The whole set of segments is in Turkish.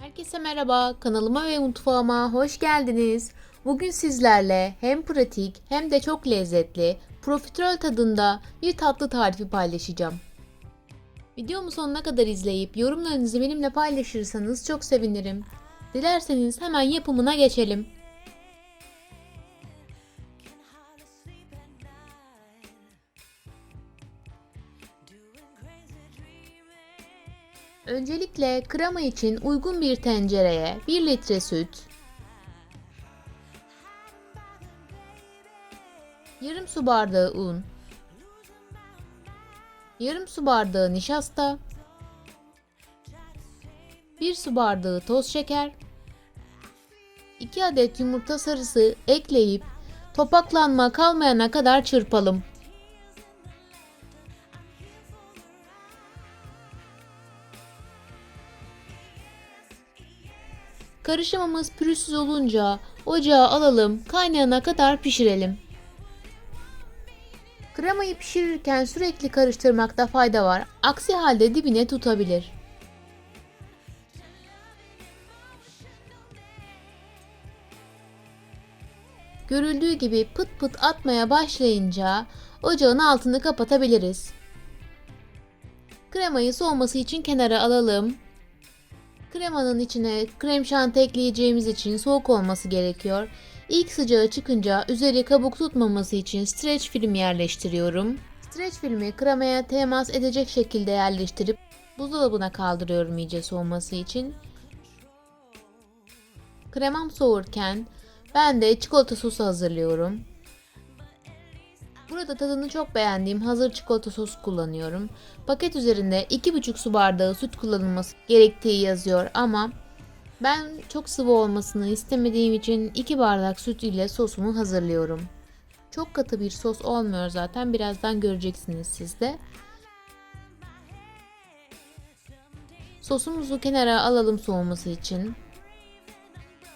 Herkese merhaba, kanalıma ve mutfağıma hoş geldiniz. Bugün sizlerle hem pratik hem de çok lezzetli, profiterol tadında bir tatlı tarifi paylaşacağım. Videomu sonuna kadar izleyip yorumlarınızı benimle paylaşırsanız çok sevinirim. Dilerseniz hemen yapımına geçelim. Öncelikle krema için uygun bir tencereye 1 litre süt, yarım su bardağı un, yarım su bardağı nişasta, 1 su bardağı toz şeker, 2 adet yumurta sarısı ekleyip topaklanma kalmayana kadar çırpalım. Karışımımız pürüzsüz olunca ocağa alalım, kaynayana kadar pişirelim. Kremayı pişirirken sürekli karıştırmakta fayda var. Aksi halde dibine tutabilir. Görüldüğü gibi pıt pıt atmaya başlayınca ocağın altını kapatabiliriz. Kremayı soğuması için kenara alalım. Kremanın içine krem şanti ekleyeceğimiz için soğuk olması gerekiyor. İlk sıcağı çıkınca üzeri kabuk tutmaması için streç film yerleştiriyorum. Streç filmi kremaya temas edecek şekilde yerleştirip buzdolabına kaldırıyorum iyice soğuması için. Kremam soğurken ben de çikolata sosu hazırlıyorum. Burada tadını çok beğendiğim hazır çikolata sos kullanıyorum. Paket üzerinde 2,5 su bardağı süt kullanılması gerektiği yazıyor ama ben çok sıvı olmasını istemediğim için 2 bardak süt ile sosumu hazırlıyorum. Çok katı bir sos olmuyor zaten birazdan göreceksiniz siz de. Sosumuzu kenara alalım soğuması için.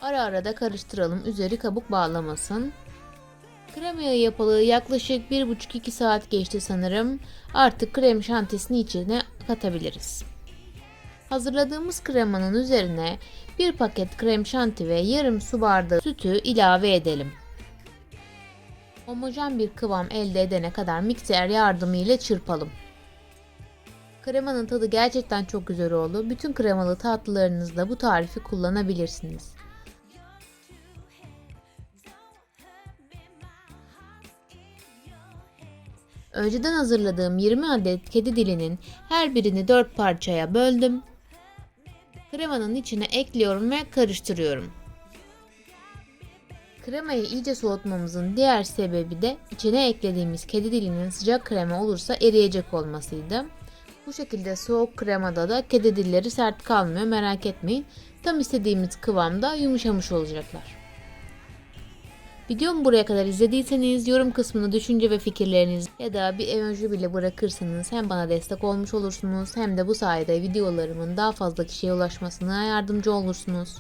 Ara ara da karıştıralım üzeri kabuk bağlamasın. Kremaya yapalı yaklaşık 1,5-2 saat geçti sanırım. Artık krem şantisini içine katabiliriz. Hazırladığımız kremanın üzerine bir paket krem şanti ve yarım su bardağı sütü ilave edelim. Homojen bir kıvam elde edene kadar mikser yardımıyla çırpalım. Kremanın tadı gerçekten çok güzel oldu. Bütün kremalı tatlılarınızda bu tarifi kullanabilirsiniz. Önceden hazırladığım 20 adet kedi dilinin her birini 4 parçaya böldüm. Kremanın içine ekliyorum ve karıştırıyorum. Kremayı iyice soğutmamızın diğer sebebi de içine eklediğimiz kedi dilinin sıcak krema olursa eriyecek olmasıydı. Bu şekilde soğuk kremada da kedi dilleri sert kalmıyor merak etmeyin. Tam istediğimiz kıvamda yumuşamış olacaklar. Videomu buraya kadar izlediyseniz yorum kısmına düşünce ve fikirleriniz ya da bir emoji bile bırakırsanız hem bana destek olmuş olursunuz hem de bu sayede videolarımın daha fazla kişiye ulaşmasına yardımcı olursunuz.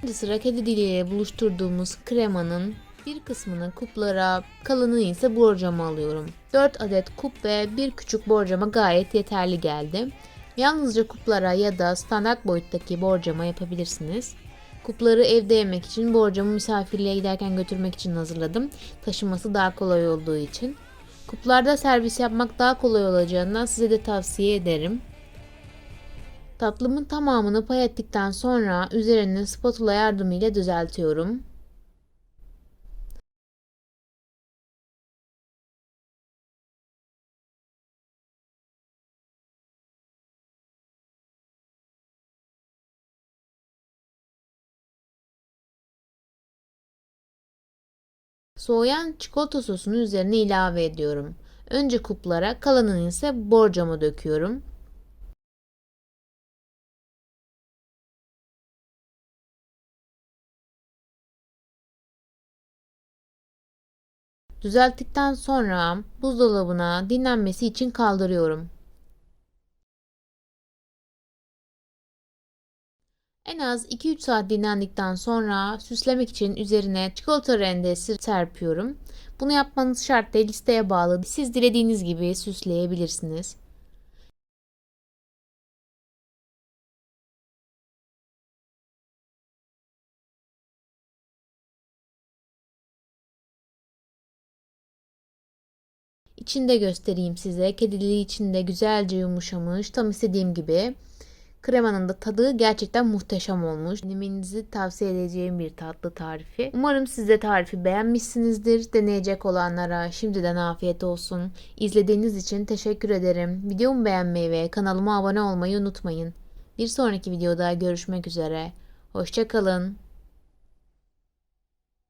Şimdi sıra kedi diliyle buluşturduğumuz kremanın bir kısmını kuplara, kalanını ise borcama alıyorum. 4 adet kup ve bir küçük borcama gayet yeterli geldi. Yalnızca kuplara ya da standart boyuttaki borcama yapabilirsiniz. Kupları evde yemek için, borcamı misafirliğe giderken götürmek için hazırladım. Taşıması daha kolay olduğu için. Kuplarda servis yapmak daha kolay olacağından size de tavsiye ederim. Tatlımın tamamını pay ettikten sonra üzerine spatula yardımıyla düzeltiyorum. Soğuyan çikolata sosunu üzerine ilave ediyorum. Önce kuplara, kalanını ise borcama döküyorum. Düzelttikten sonra buzdolabına dinlenmesi için kaldırıyorum. En az 2-3 saat dinlendikten sonra süslemek için üzerine çikolata rendesi serpiyorum. Bunu yapmanız şart değil listeye bağlı. Siz dilediğiniz gibi süsleyebilirsiniz. İçinde göstereyim size. Kediliği içinde güzelce yumuşamış. Tam istediğim gibi. Kremanın da tadı gerçekten muhteşem olmuş. Denemenizi tavsiye edeceğim bir tatlı tarifi. Umarım siz de tarifi beğenmişsinizdir. Deneyecek olanlara şimdiden afiyet olsun. İzlediğiniz için teşekkür ederim. Videomu beğenmeyi ve kanalıma abone olmayı unutmayın. Bir sonraki videoda görüşmek üzere. Hoşçakalın.